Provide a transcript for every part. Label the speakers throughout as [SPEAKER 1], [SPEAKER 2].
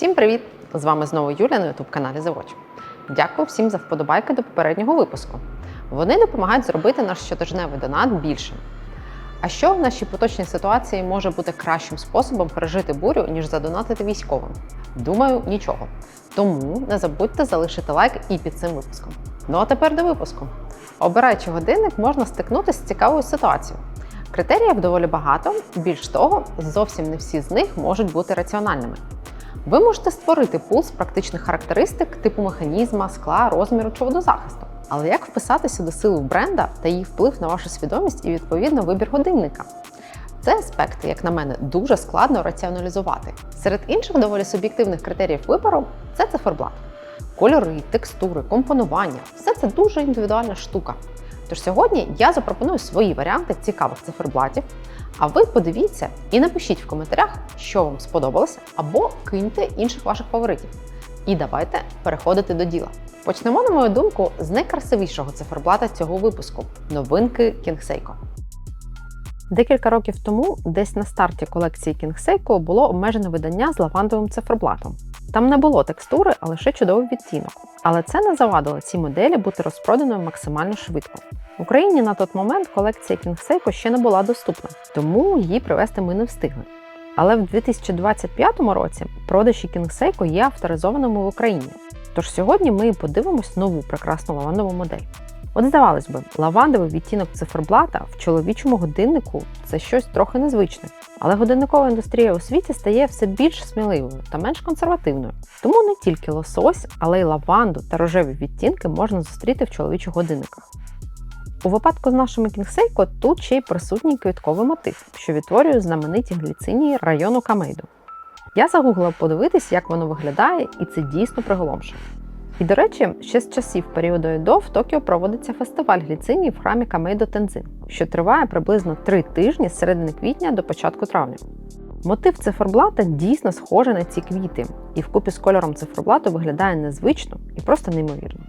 [SPEAKER 1] Всім привіт! З вами знову Юля на youtube каналі The Watch. Дякую всім за вподобайки до попереднього випуску. Вони допомагають зробити наш щотижневий донат більшим. А що в нашій поточній ситуації може бути кращим способом пережити бурю, ніж задонатити військовим? Думаю, нічого. Тому не забудьте залишити лайк і під цим випуском. Ну а тепер до випуску. Обираючи годинник, можна стикнутися з цікавою ситуацією. Критеріїв доволі багато, більш того, зовсім не всі з них можуть бути раціональними. Ви можете створити пул з практичних характеристик типу механізма, скла, розміру чи водозахисту. Але як вписатися до сили бренда та її вплив на вашу свідомість і відповідно вибір годинника? Це аспекти, як на мене, дуже складно раціоналізувати. Серед інших доволі суб'єктивних критеріїв вибору це циферблат. Кольори, текстури, компонування все це дуже індивідуальна штука. Тож сьогодні я запропоную свої варіанти цікавих циферблатів, а ви подивіться і напишіть в коментарях, що вам сподобалося, або киньте інших ваших фаворитів. І давайте переходити до діла. Почнемо, на мою думку, з найкрасивішого циферблата цього випуску новинки Seiko. Декілька років тому, десь на старті колекції Seiko було обмежене видання з лавандовим циферблатом. Там не було текстури, а лише чудовий відтінок. Але це не завадило цій моделі бути розпроданою максимально швидко. В Україні на той момент колекція King Seiko ще не була доступна, тому її привезти ми не встигли. Але в 2025 році продажі King Seiko є авторизованими в Україні. Тож сьогодні ми подивимось нову прекрасну лавандову модель. От здавалось би, лавандовий відтінок циферблата в чоловічому годиннику це щось трохи незвичне. Але годинникова індустрія у світі стає все більш сміливою та менш консервативною. Тому не тільки лосось, але й лаванду та рожеві відтінки можна зустріти в чоловічих годинниках. У випадку з нашими кінгсейко тут ще й присутній квітковий мотив, що відтворює знамениті гліцинії району Камейду. Я загуглила подивитись, як воно виглядає, і це дійсно приголомшує. І, до речі, ще з часів періоду Едо в Токіо проводиться фестиваль гліцинії в храмі Камейдо Тензин, що триває приблизно три тижні з середини квітня до початку травня. Мотив циферблата дійсно схожий на ці квіти, і вкупі з кольором циферблату виглядає незвично і просто неймовірно.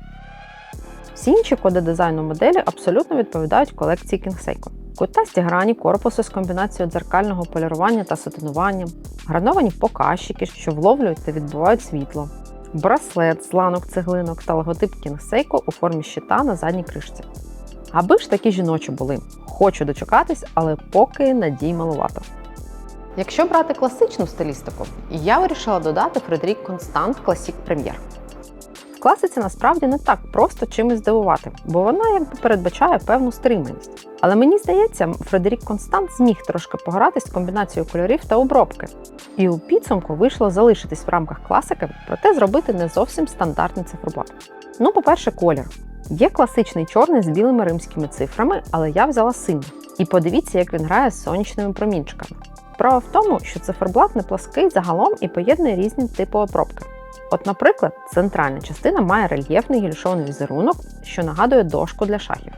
[SPEAKER 1] Всі інші коди дизайну моделі абсолютно відповідають колекції Seiko. Кутасті грані корпусу з комбінацією дзеркального полірування та сатинування, грановані показчики, що вловлюють та відбивають світло, браслет з ланок цеглинок та логотип Кінгсейко у формі щита на задній кришці. Аби ж такі жіночі були. Хочу дочекатись, але поки надій малувато. Якщо брати класичну стилістику, я вирішила додати Фредерік Констант Класік Premier. Класиці насправді не так просто чимось здивувати, бо вона якби передбачає певну стриманість. Але мені здається, Фредерік Констант зміг трошки погратись з комбінацією кольорів та обробки. І у підсумку вийшло залишитись в рамках класики, проте зробити не зовсім стандартний циферблат. Ну, по-перше, колір. Є класичний чорний з білими римськими цифрами, але я взяла синій. І подивіться, як він грає з сонячними промінчиками. Справа в тому, що циферблат не плаский загалом і поєднує різні типи обробки. От, наприклад, центральна частина має рельєфний гільшований візерунок, що нагадує дошку для шахів.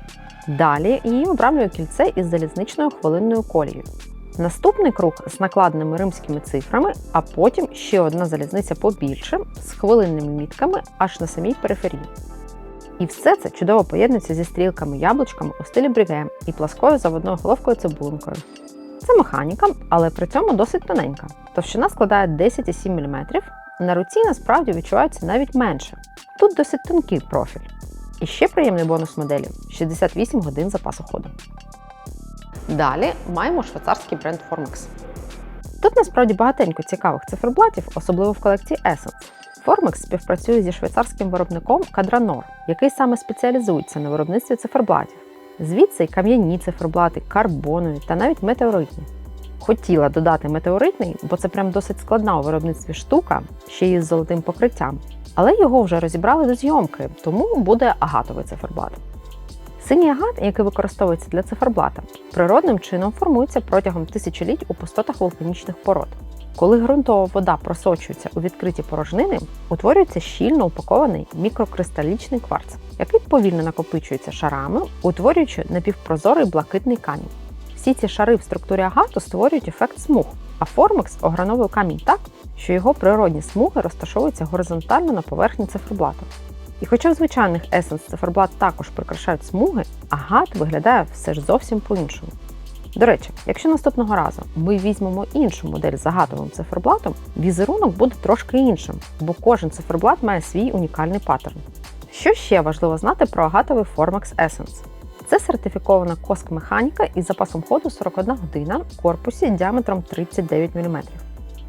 [SPEAKER 1] Далі її обрамлює кільце із залізничною хвилинною колією. Наступний круг з накладеними римськими цифрами, а потім ще одна залізниця побільше з хвилинними мітками аж на самій периферії. І все це чудово поєднується зі стрілками-яблучками у стилі бріге і пласкою заводною головкою цибулинкою. Це механіка, але при цьому досить тоненька. Товщина складає 10,7 мм, на руці насправді відчувається навіть менше. Тут досить тонкий профіль. І ще приємний бонус моделі 68 годин запасу ходу. Далі маємо швейцарський бренд Formex. Тут насправді багатенько цікавих циферблатів, особливо в колекції Essence. Formex співпрацює зі швейцарським виробником Cadranor, який саме спеціалізується на виробництві циферблатів. Звідси й кам'яні циферблати, карбонові та навіть метеоритні. Хотіла додати метеоритний, бо це прям досить складна у виробництві штука, ще й з золотим покриттям. Але його вже розібрали до зйомки, тому буде агатовий циферблат. Синій агат, який використовується для циферблата, природним чином формується протягом тисячоліть у пустотах вулканічних пород. Коли ґрунтова вода просочується у відкриті порожнини, утворюється щільно упакований мікрокристалічний кварц, який повільно накопичується шарами, утворюючи напівпрозорий блакитний камінь. Всі ці шари в структурі агату створюють ефект смуг, а формекс ограновує камінь так, що його природні смуги розташовуються горизонтально на поверхні циферблата. І хоча в звичайних Essence циферблат також прикрашають смуги, агат виглядає все ж зовсім по-іншому. До речі, якщо наступного разу ми візьмемо іншу модель з загадовим циферблатом, візерунок буде трошки іншим, бо кожен циферблат має свій унікальний паттерн. Що ще важливо знати про агатовий Formax Essence? Це сертифікована коск-механіка із запасом ходу 41 година в корпусі діаметром 39 мм.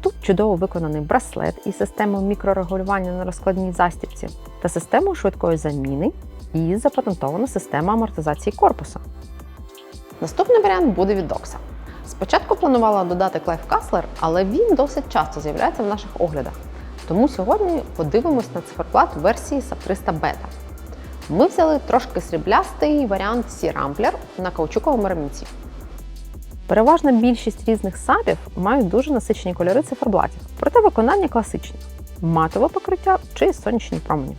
[SPEAKER 1] Тут чудово виконаний браслет із системою мікрорегулювання на розкладній застібці та системою швидкої заміни і запатентована система амортизації корпуса. Наступний варіант буде від Doxa. Спочатку планувала додати Клайв Каслер, але він досить часто з'являється в наших оглядах. Тому сьогодні подивимось на циферблат версії SAP 300 Beta. Ми взяли трошки сріблястий варіант C-Rambler на каучуковому ремінці. Переважна більшість різних сапів мають дуже насичені кольори циферблатів, проте виконання класичне матове покриття чи сонячні промені.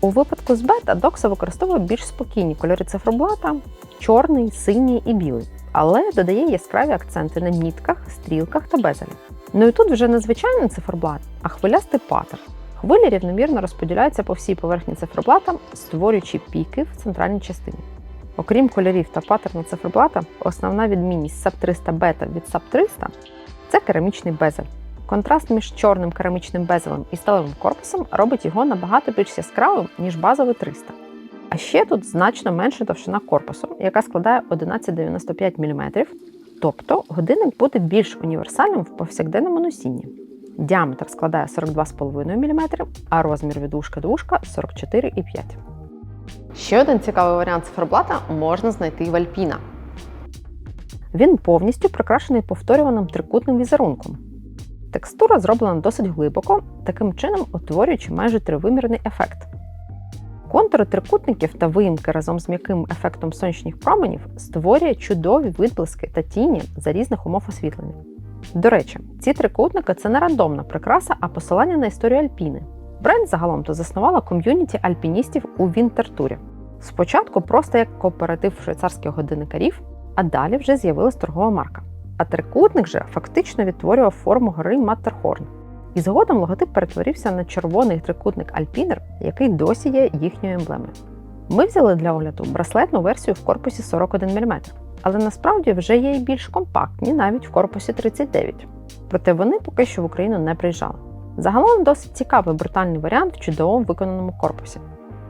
[SPEAKER 1] У випадку з бета Doxa використовує більш спокійні кольори циферблата чорний, синій і білий, але додає яскраві акценти на мітках, стрілках та безелі. Ну і тут вже не звичайний циферблат, а хвилястий паттерн. Хвилі рівномірно розподіляються по всій поверхні циферблата, створюючи піки в центральній частині. Окрім кольорів та паттерну циферблата, основна відмінність SAP 300 Beta від SAP 300 це керамічний безель. Контраст між чорним керамічним безелем і сталевим корпусом робить його набагато більш яскравим, ніж базовий 300. А ще тут значно менша товщина корпусу, яка складає 1195 мм, тобто годинник буде більш універсальним в повсякденному носінні. Діаметр складає 42,5 мм, а розмір від ушка до ушка 44,5 Ще один цікавий варіант циферблата можна знайти в Альпіна. Він повністю прикрашений повторюваним трикутним візерунком. Текстура зроблена досить глибоко, таким чином утворюючи майже тривимірний ефект. Контури трикутників та виїмки разом з м'яким ефектом сонячних променів створює чудові відблиски та тіні за різних умов освітлення. До речі, ці трикутники це не рандомна прикраса, а посилання на історію Альпіни. Бренд загалом то заснувала ком'юніті альпіністів у Вінтертурі. Спочатку просто як кооператив швейцарських годинникарів, а далі вже з'явилась торгова марка. А трикутник же фактично відтворював форму гори Маттерхорн. І згодом логотип перетворився на червоний трикутник Alpiner, який досі є їхньою емблемою. Ми взяли для огляду браслетну версію в корпусі 41 мм, але насправді вже є і більш компактні навіть в корпусі 39 Проте вони поки що в Україну не приїжджали. Загалом досить цікавий брутальний варіант в чудовому виконаному корпусі.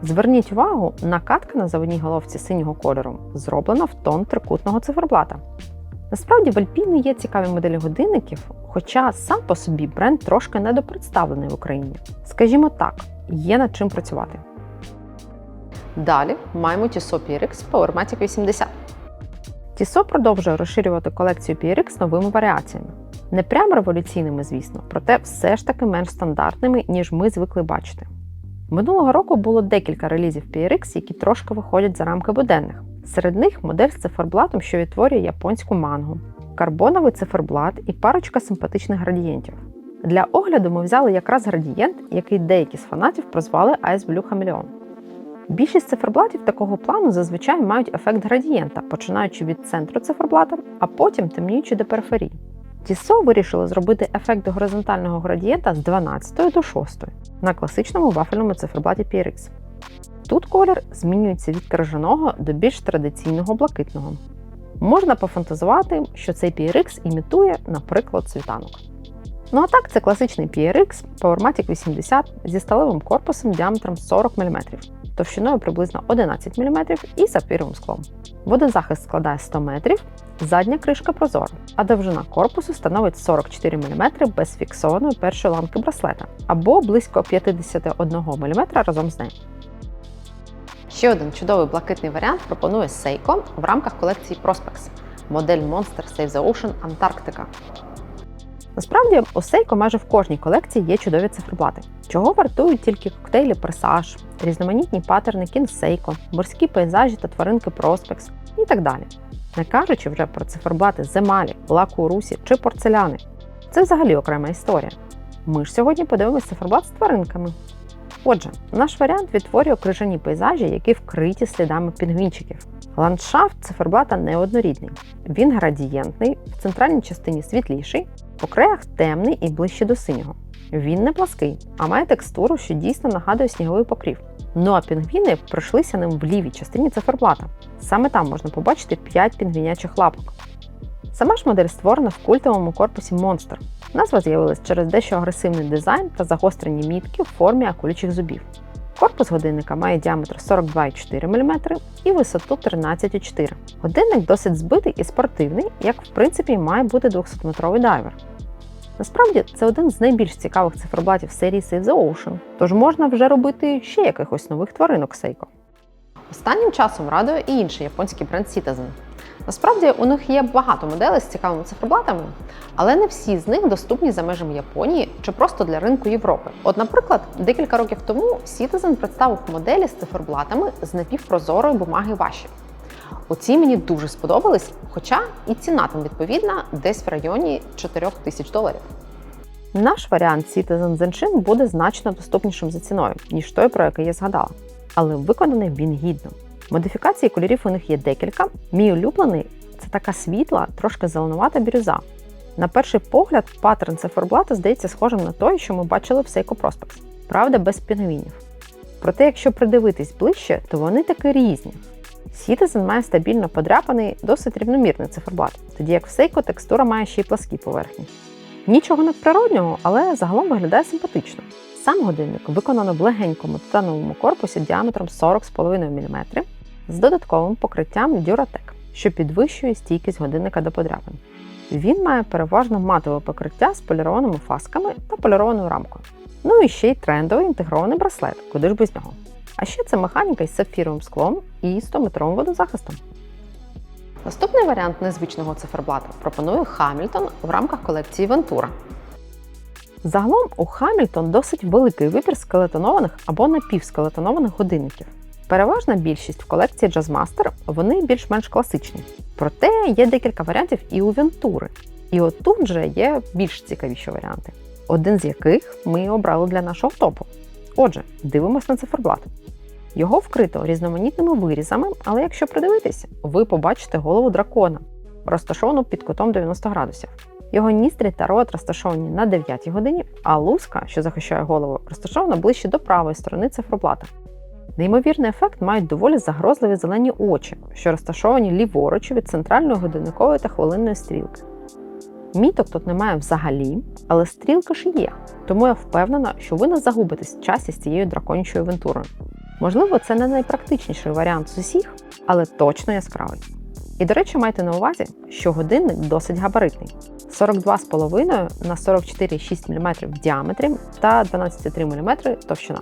[SPEAKER 1] Зверніть увагу, накатка на заводній головці синього кольору зроблена в тон трикутного циферблата. Насправді в Альпіни є цікаві моделі годинників, хоча сам по собі бренд трошки недопредставлений в Україні. Скажімо так, є над чим працювати. Далі маємо Tissot PRX PowerMatic 80. Tissot продовжує розширювати колекцію PRX новими варіаціями. Не прямо революційними, звісно, проте все ж таки менш стандартними, ніж ми звикли бачити. Минулого року було декілька релізів PRX, які трошки виходять за рамки буденних. Серед них модель з циферблатом, що відтворює японську мангу, карбоновий циферблат і парочка симпатичних градієнтів. Для огляду ми взяли якраз градієнт, який деякі з фанатів прозвали Ice Blue Chameleon. Більшість циферблатів такого плану зазвичай мають ефект градієнта, починаючи від центру циферблата, а потім темніючи до периферії. Тісо вирішили зробити ефект горизонтального градієнта з 12 до 6 на класичному вафельному циферблаті PRX. Тут колір змінюється від крижаного до більш традиційного блакитного. Можна пофантазувати, що цей PRX імітує, наприклад, світанок. Ну а так, це класичний PRX PowerMatic 80 зі сталевим корпусом діаметром 40 мм, товщиною приблизно 11 мм і сапфіровим склом. Водозахист складає 100 метрів, задня кришка прозора, а довжина корпусу становить 44 мм без фіксованої першої ламки браслета або близько 51 мм разом з нею. Ще один чудовий блакитний варіант пропонує Seiko в рамках колекції Prospex модель Monster Save the Ocean Antarctica. Насправді, Seiko майже в кожній колекції є чудові циферблати, чого вартують тільки коктейлі Presage, різноманітні King Seiko, морські пейзажі та тваринки Prospex і так далі. Не кажучи вже про циферблати з емалі, лаку русі чи порцеляни. Це взагалі окрема історія. Ми ж сьогодні подивимося циферблат з тваринками. Отже, наш варіант відтворює крижані пейзажі, які вкриті слідами пінгвінчиків. Ландшафт циферблата неоднорідний. Він градієнтний, в центральній частині світліший, по краях темний і ближче до синього. Він не плаский, а має текстуру, що дійсно нагадує сніговий покрів. Ну а пінгвіни пройшлися ним в лівій частині циферблата. Саме там можна побачити 5 пінгвінячих лапок. Сама ж модель створена в культовому корпусі Monster. Назва з'явилась через дещо агресивний дизайн та загострені мітки в формі акулючих зубів. Корпус годинника має діаметр 42,4 мм і висоту 13,4 Годинник досить збитий і спортивний, як в принципі має бути 200-метровий дайвер. Насправді це один з найбільш цікавих циферблатів серії Save the Ocean, тож можна вже робити ще якихось нових тваринок Seiko. Останнім часом радує і інший японський бренд Citizen. Насправді у них є багато моделей з цікавими циферблатами, але не всі з них доступні за межами Японії чи просто для ринку Європи. От, наприклад, декілька років тому Citizen представив моделі з циферблатами з напівпрозорої бумаги ваші. Оці мені дуже сподобались, хоча і ціна там відповідна десь в районі 4 тисяч доларів. Наш варіант Citizen Zenshin буде значно доступнішим за ціною, ніж той, про який я згадала. Але виконаний він гідно. Модифікацій кольорів у них є декілька. Мій улюблений це така світла, трошки зеленувата бірюза. На перший погляд, паттерн циферблата здається схожим на той, що ми бачили в Seiko Prospex. Правда, без пінгвінів. Проте, якщо придивитись ближче, то вони таки різні. Citizen має стабільно подряпаний, досить рівномірний циферблат, тоді як в Seiko текстура має ще й пласкі поверхні. Нічого надприроднього, але загалом виглядає симпатично. Сам годинник виконано в легенькому титановому корпусі діаметром 40,5 мм з додатковим покриттям Duratec, що підвищує стійкість годинника до подряпин. Він має переважно матове покриття з полірованими фасками та полірованою рамкою. Ну і ще й трендовий інтегрований браслет, куди ж без нього. А ще це механіка із сапфіровим склом і 100-метровим водозахистом. Наступний варіант незвичного циферблата пропонує Хамільтон в рамках колекції Ventura. Загалом у Хамільтон досить великий вибір скелетонованих або напівскелетонованих годинників. Переважна більшість в колекції Jazzmaster вони більш-менш класичні. Проте є декілька варіантів і у Вентури. І от тут же є більш цікавіші варіанти, один з яких ми обрали для нашого топу. Отже, дивимось на циферблат. Його вкрито різноманітними вирізами, але якщо придивитись, ви побачите голову дракона, розташовану під кутом 90 градусів. Його ністрі та рот розташовані на 9 годині, а луска, що захищає голову, розташована ближче до правої сторони циферблата. Неймовірний ефект мають доволі загрозливі зелені очі, що розташовані ліворуч від центральної годинникової та хвилинної стрілки. Міток тут немає взагалі, але стрілка ж є, тому я впевнена, що ви не загубитесь в часі з цією драконячою вентурою. Можливо, це не найпрактичніший варіант з усіх, але точно яскравий. І, до речі, майте на увазі, що годинник досить габаритний 42,5 на 44,6 мм в діаметрі та 12,3 мм товщина.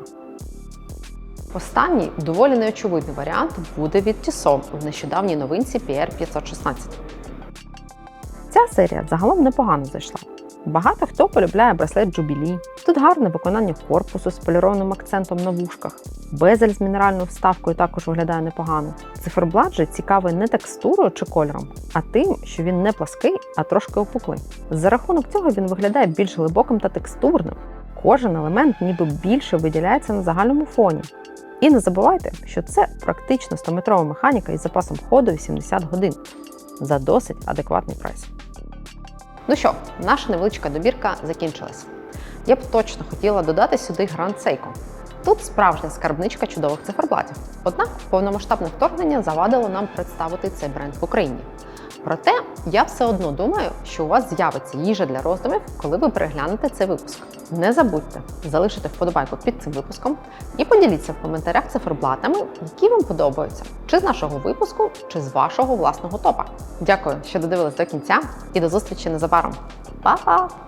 [SPEAKER 1] Останній доволі неочевидний варіант буде від Tissot в нещодавній новинці PR516. Ця серія загалом непогано зайшла. Багато хто полюбляє браслет Jubilee. Тут гарне виконання корпусу з полірованим акцентом на вушках. Безель з мінеральною вставкою також виглядає непогано. Циферблат же цікавий не текстурою чи кольором, а тим, що він не плаский, а трошки опуклий. За рахунок цього він виглядає більш глибоким та текстурним. Кожен елемент ніби більше виділяється на загальному фоні. І не забувайте, що це практично 100-метрова механіка із запасом ходу 80 годин за досить адекватний прайс. Ну що, наша невеличка добірка закінчилась. Я б точно хотіла додати сюди Grand Seiko. Тут справжня скарбничка чудових циферблатів. Однак повномасштабне вторгнення завадило нам представити цей бренд в Україні. Проте я все одно думаю, що у вас з'явиться їжа для роздумів, коли ви переглянете цей випуск. Не забудьте залишити вподобайку під цим випуском і поділіться в коментарях циферблатами, які вам подобаються, чи з нашого випуску, чи з вашого власного топа. Дякую, що додивились до кінця, і до зустрічі незабаром. Па-па!